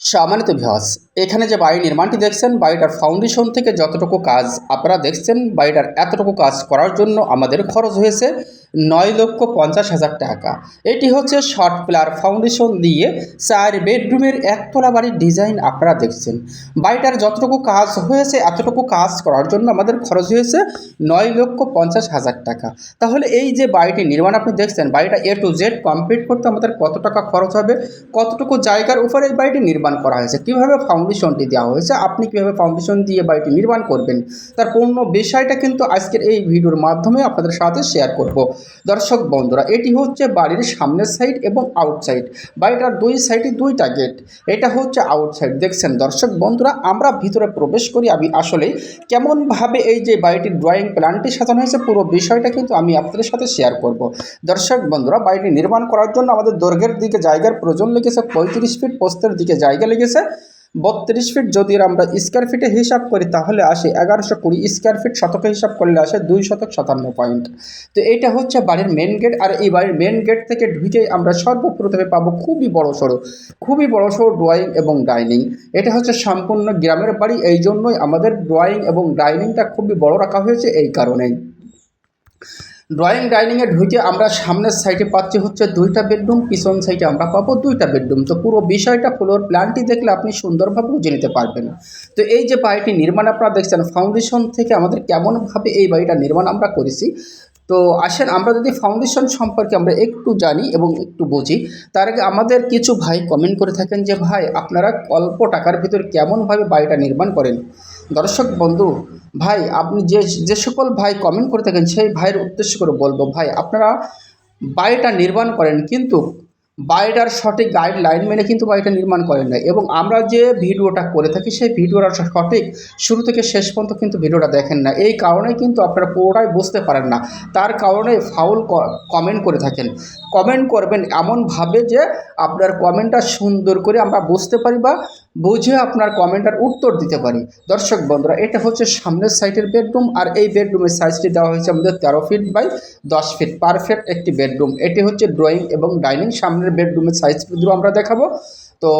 সম্মানিত ভিওস এখানে যে বাড়ি নির্মাণটি দেখছেন, বাড়িটার ফাউন্ডেশন থেকে যতটুকু কাজ আপনারা দেখছেন, বাড়িটার এতটুকু কাজ করার জন্য আমাদের খরচ হয়েছে। নয় লক্ষ পঞ্চাশ হাজার টাকা। এটি হচ্ছে শর্ট প্লার ফাউন্ডেশন দিয়ে চার বেডরুমের একতলা বাড়ির ডিজাইন আপনারা দেখছেন। বাড়িটার যতটুকু কাজ হয়েছে, এতটুকু কাজ করার জন্য আমাদের খরচ হয়েছে নয় লক্ষ পঞ্চাশ হাজার টাকা। তাহলে এই যে বাড়িটি নির্মাণ আপনি দেখছেন, বাড়িটা এ টু জেড কমপ্লিট করতে আমাদের কত টাকা খরচ হবে, কতটুকু জায়গার উপরে এই বাড়িটি নির্মাণ করা হয়েছে, কীভাবে ফাউন্ডেশনটি দেওয়া হয়েছে, আপনি কীভাবে ফাউন্ডেশন দিয়ে বাড়িটি নির্মাণ করবেন, তার পূর্ণ বিষয়টা কিন্তু আজকের এই ভিডিওর মাধ্যমে আপনাদের সাথে শেয়ার করব। দর্শক বন্ধুরা, এটি হচ্ছে বাড়ির সামনের সাইড এবং আউটসাইড বাড়িটার দুই সাইডে দুইটা গেট এটা হচ্ছে আউটসাইড দেখছেন দর্শক বন্ধুরা, আমরা ভিতরে প্রবেশ করি। আমি আসলে কেমনভাবে এই যে বাড়িটির ড্রয়িং প্ল্যানটি সাজানো হয়েছে, পুরো বিষয়টা কিন্তু আমি আপনাদের সাথে শেয়ার করব। দর্শক বন্ধুরা, বাড়িটি নির্মাণ করার জন্য আমাদের দৈর্ঘ্যের দিকে জায়গার প্রয়োজন লেগেছে, পঁয়ত্রিশ ফিট পোস্তের দিকে জায়গা লেগেছে। বত্রিশ ফিট যদি আমরা স্কোয়ার ফিটে হিসাব করি, তাহলে আসে এগারোশো কুড়ি স্কোয়ার ফিট শতকে হিসাব করলে আসে দুই শতক সাতান্ন পয়েন্ট তো এইটা হচ্ছে বাড়ির মেন গেট আর এই বাড়ির মেন গেট থেকে ঢুকেই আমরা সর্বপ্রথমে পাবো খুবই বড় সড়ো, খুবই বড় সড়ো ড্রয়িং এবং ডাইনিং এটা হচ্ছে সম্পূর্ণ গ্রামের বাড়ি, এই জন্যই আমাদের ড্রয়িং এবং ডাইনিংটা খুবই বড় রাখা হয়েছে এই কারণেই। ড্রয়িং ডাইনিংয়ে ঢুকে আমরা সামনের সাইডে পাচ্ছি হচ্ছে দুইটা বেডরুম পিছন সাইডে আমরা পাবো দুইটা বেডরুম তো পুরো বিষয়টা ফ্লোর প্ল্যানটি দেখলে আপনি সুন্দরভাবে বুঝে নিতে পারবেন। তো এই যে বাড়িটি নির্মাণ আপনারা দেখছেন ফাউন্ডেশন থেকে আমাদের কেমনভাবে এই বাড়িটা নির্মাণ আমরা করেছি তো আসেন, আমরা যদি ফাউন্ডেশন সম্পর্কে আমরা একটু জানি এবং একটু বুঝি, তার আগে আমাদের কিছু ভাই কমেন্ট করে থাকেন যে, ভাই, আপনারা অল্প টাকার ভিতর কেমনভাবে বাড়িটা নির্মাণ করেন? দর্শক বন্ধু, ভাই, আপনি যে যে সকল ভাই কমেন্ট করে থাকেন, সেই ভাইয়ের উদ্দেশ্য করে বলব, ভাই, আপনারা বাড়িটা নির্মাণ করেন, কিন্তু বাড়িটার সঠিক গাইডলাইন মেনে কিন্তু বাড়িটা নির্মাণ করেন না এবং আমরা যে ভিডিওটা করে থাকি, সেই ভিডিওটা সঠিক শুরু থেকে শেষ পর্যন্ত কিন্তু ভিডিওটা দেখেন না। এই কারণে কিন্তু আপনারা পুরোটাই বুঝতে পারেন না। তার কারণে ফাউল কমেন্ট করে থাকেন। কমেন্ট করবেন এমনভাবে যে আপনার কমেন্টটা সুন্দর করে আমরা বুঝতে পারি বা বুঝে আপনার কমেন্টার উত্তর দিতে পারি। দর্শক বন্ধুরা, এটা হচ্ছে সামনের সাইডের বেডরুম আর এই বেডরুমের সাইজটি দেওয়া হয়েছে আমাদের তেরো ফিট বাই দশ ফিট পারফেক্ট একটি বেডরুম। এটি হচ্ছে ড্রয়িং এবং ডাইনিং। সামনের বেডরুমের সাইজ আমরা দেখাবো। তো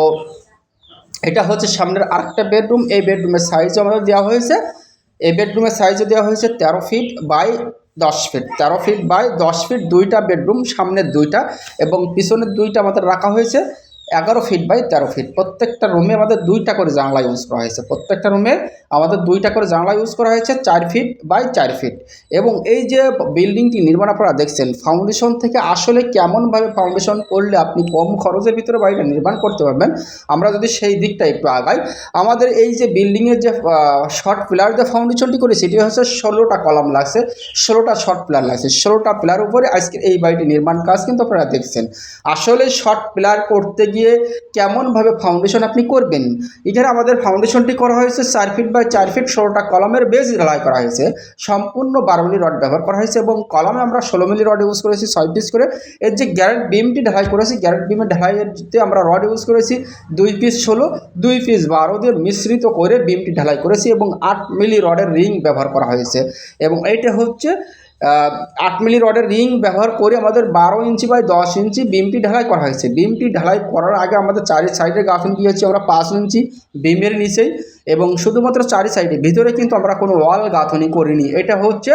এটা হচ্ছে সামনের আরেকটা বেডরুম। এই বেডরুমের সাইজও আমাদের দেওয়া হয়েছে। এই বেডরুমের সাইজও দেওয়া হয়েছে তেরো ফিট বাই দশ ফিট। তেরো ফিট বাই দশ ফিট দুইটা বেডরুম, সামনের দুইটা এবং পিছনের দুইটা আমাদের রাখা হয়েছে। এগারো ফিট বাই তেরো ফিট প্রত্যেকটা রুমে আমাদের দুইটা করে জানলা ইউজ করা হয়েছে। প্রত্যেকটা রুমে আমাদের দুইটা করে জানলা ইউজ করা হয়েছে চার ফিট বাই চার ফিট এবং এই যে বিল্ডিংটি নির্মাণ আপনারা দেখছেন ফাউন্ডেশন থেকে আসলে কেমনভাবে ফাউন্ডেশন করলে আপনি কম খরচের ভিতরে বাড়িটা নির্মাণ করতে পারবেন, আমরা যদি সেই দিকটা একটু আগাই। আমাদের এই যে বিল্ডিংয়ের যে শর্ট পিলার যে ফাউন্ডেশনটি করেছি, সেটি হচ্ছে ষোলোটা কলাম লাগছে। ষোলোটা শর্ট পিলার লাগছে। ষোলোটা পিলার উপরে আজকে এই বাড়িটি নির্মাণ কাজ কিন্তু আপনারা দেখছেন। আসলে শর্ট পিলার করতে গিয়ে কেমনভাবে ফাউন্ডেশন আপনি করবেন। এখানে আমাদের ফাউন্ডেশনটি করা হয়েছে চার ফিট বাই চার ফিট ষোলোটা কলমের বেজ ঢালাই করা হয়েছে। সম্পূর্ণ বারো মিলি রড ব্যবহার করা হয়েছে এবং কলমে আমরা ষোলো মিলি রড ইউজ করেছি, ছয় পিস করে। এর যে গ্যারেট বিমটি ঢালাই করেছি গ্যারেট বিমের ঢালাইতে আমরা রড ইউজ করেছি, দুই পিস ষোলো, দুই পিস বারো দিয়ে মিশ্রিত করে বিমটি ঢালাই করেছি এবং আট মিলি রডের রিং ব্যবহার করা হয়েছে। এবং এইটা হচ্ছে আট মিলি রডের রিং ব্যবহার করে আমাদের বারো ইঞ্চি বাই দশ ইঞ্চি বিমটি ঢালাই করা হয়েছে। বিমটি ঢালাই করার আগে আমাদের চারি সাইডে গাঁথনি দিয়েছি আমরা পাঁচ ইঞ্চি বিমের নিচেই এবং শুধুমাত্র চারি সাইডে ভিতরে কিন্তু আমরা কোনো ওয়াল গাঁথনি করিনি। এটা হচ্ছে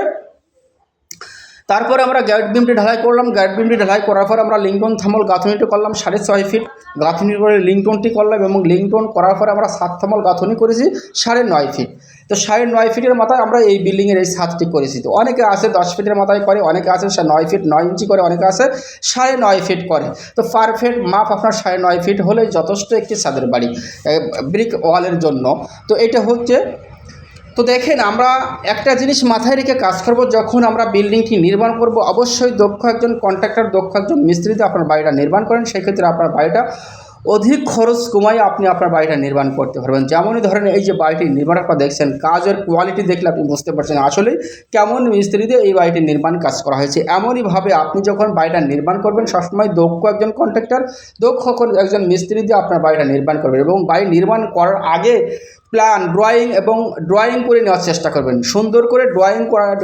তারপরে আমরা গ্যাট বিমটি ঢালাই করলাম। গ্যাট বিমটি ঢালাই করার পর আমরা লিঙ্কন থামল গাঁথনিটি করলাম সাড়ে ছয় ফিট। গাঁথনি করে লিংটনটি করলাম এবং লিংটন করার পরে আমরা সাত থামল গাঁথনি করেছি সাড়ে নয় ফিট। তো সাড়ে নয় ফিটের মাথায় আমরা এই বিল্ডিংয়ের এই ছাদটি করেছি। তো অনেকে আছে দশ ফিটের মাথায় করে, অনেকে আসে আছে নয় ফিট নয় ইঞ্চি করে, অনেকে আছে সাড়ে নয় ফিট করে। তো পারফেক্ট মাপ আপনার সাড়ে নয় ফিট হলে যথেষ্ট একটি ছাদের বাড়ি ব্রিক ওয়ালের জন্য। তো এটা হচ্ছে তো দেখেন, আমরা একটা জিনিস মাথায় রেখে কাজ করব, যখন আমরা বিল্ডিংটি নির্মাণ করব, অবশ্যই দক্ষ একজন কন্ট্রাক্টর দক্ষ একজন মিস্ত্রিতে আপনার বাড়িটা নির্মাণ করেন, সেক্ষেত্রে আপনার বাড়িটা অধিক খরচ কমাই আপনি আপনার বাড়িটা নির্মাণ করতে পারবেন। যেমনই ধরেন এই যে বাড়িটি নির্মাণ আপনারা দেখছেন, কাজের কোয়ালিটি দেখলে আপনি বুঝতে পারছেন আসলে কেমন মিস্ত্রিতে এই বাড়িটি নির্মাণ কাজ করা হয়েছে। এমনইভাবে আপনি যখন বাড়িটা নির্মাণ করবেন, সবসময় দক্ষ একজন কন্ট্রাক্টর দক্ষ একজন মিস্ত্রি দিয়ে আপনার বাড়িটা নির্মাণ করবেন এবং বাড়ি নির্মাণ করার আগে প্ল্যান ড্রয়িং এবং ড্রয়িং করে নেওয়ার চেষ্টা করবেন। সুন্দর করে ড্রয়িং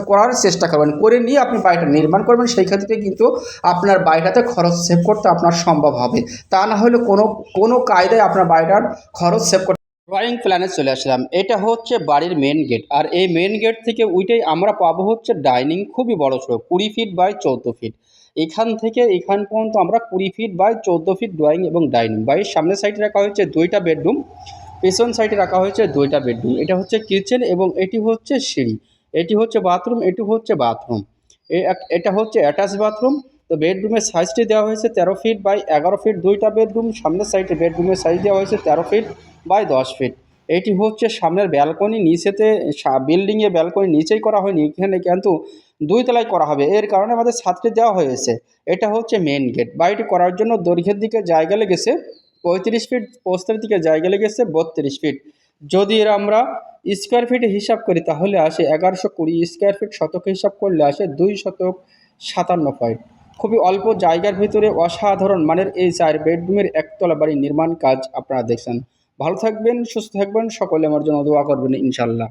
করার চেষ্টা করবেন। করে নিয়ে আপনি বাড়িটা নির্মাণ করবেন। সেই ক্ষেত্রে কিন্তু আপনার বাড়িটাতে খরচ সেভ করতে আপনার সম্ভব হবে। তা না হলে কোনো কোনো কায়দায় আপনার বাড়িটার খরচ সেভ করতে ড্রয়িং প্ল্যানে চলে আসলাম। এটা হচ্ছে বাড়ির মেন গেট আর এই মেন গেট থেকে উইটাই আমরা পাবো হচ্ছে ডাইনিং খুবই বড় সড়ো কুড়ি ফিট বাই চৌদ্দ ফিট এখান থেকে এখান পর্যন্ত আমরা কুড়ি ফিট বাই চৌদ্দ ফিট ড্রয়িং এবং ডাইনিং বাড়ির সামনের সাইডে রাখা হয়েছে দুইটা বেডরুম পেছন সাইডে রাখা হয়েছে দুইটা বেডরুম এটা হচ্ছে কিচেন এবং এটি হচ্ছে সিঁড়ি। এটি হচ্ছে বাথরুম এটি হচ্ছে বাথরুম এটা হচ্ছে অ্যাটাচ বাথরুম তো বেডরুমের সাইজটি দেওয়া হয়েছে তেরো ফিট বাই এগারো ফিট দুইটা বেডরুম সামনের সাইডে বেডরুমের সাইজ দেওয়া হয়েছে তেরো ফিট বাই দশ ফিট এটি হচ্ছে সামনের ব্যালকনি নিচেতে বিল্ডিংয়ে ব্যালকনি নিচেই করা হয়নি, এখানে কিন্তু দুই তলায় করা হবে। এর কারণে আমাদের ছাদটি দেওয়া হয়েছে। এটা হচ্ছে মেন গেট বাড়িটি করার জন্য দৈর্ঘ্যের দিকে জায়গা লেগেছে, পঁয়ত্রিশ ফিট পোস্তের দিকে জায়গা লেগেছে, বত্রিশ ফিট যদি এর আমরা স্কোয়ার ফিটে হিসাব করি, তাহলে আসে এগারোশো কুড়ি স্কোয়ার ফিট শতক হিসাব করলে আসে দুই শতক সাতান্ন পয়েন্ট খুবই অল্প জায়গার ভিতরে অসাধারণ মানের এই চার বেডরুমের একতলা বাড়ির নির্মাণ কাজ আপনারা দেখছেন। ভালো থাকবেন, সুস্থ থাকবেন, সকলে আমার জন্য দোয়া করবেন ইনশাল্লাহ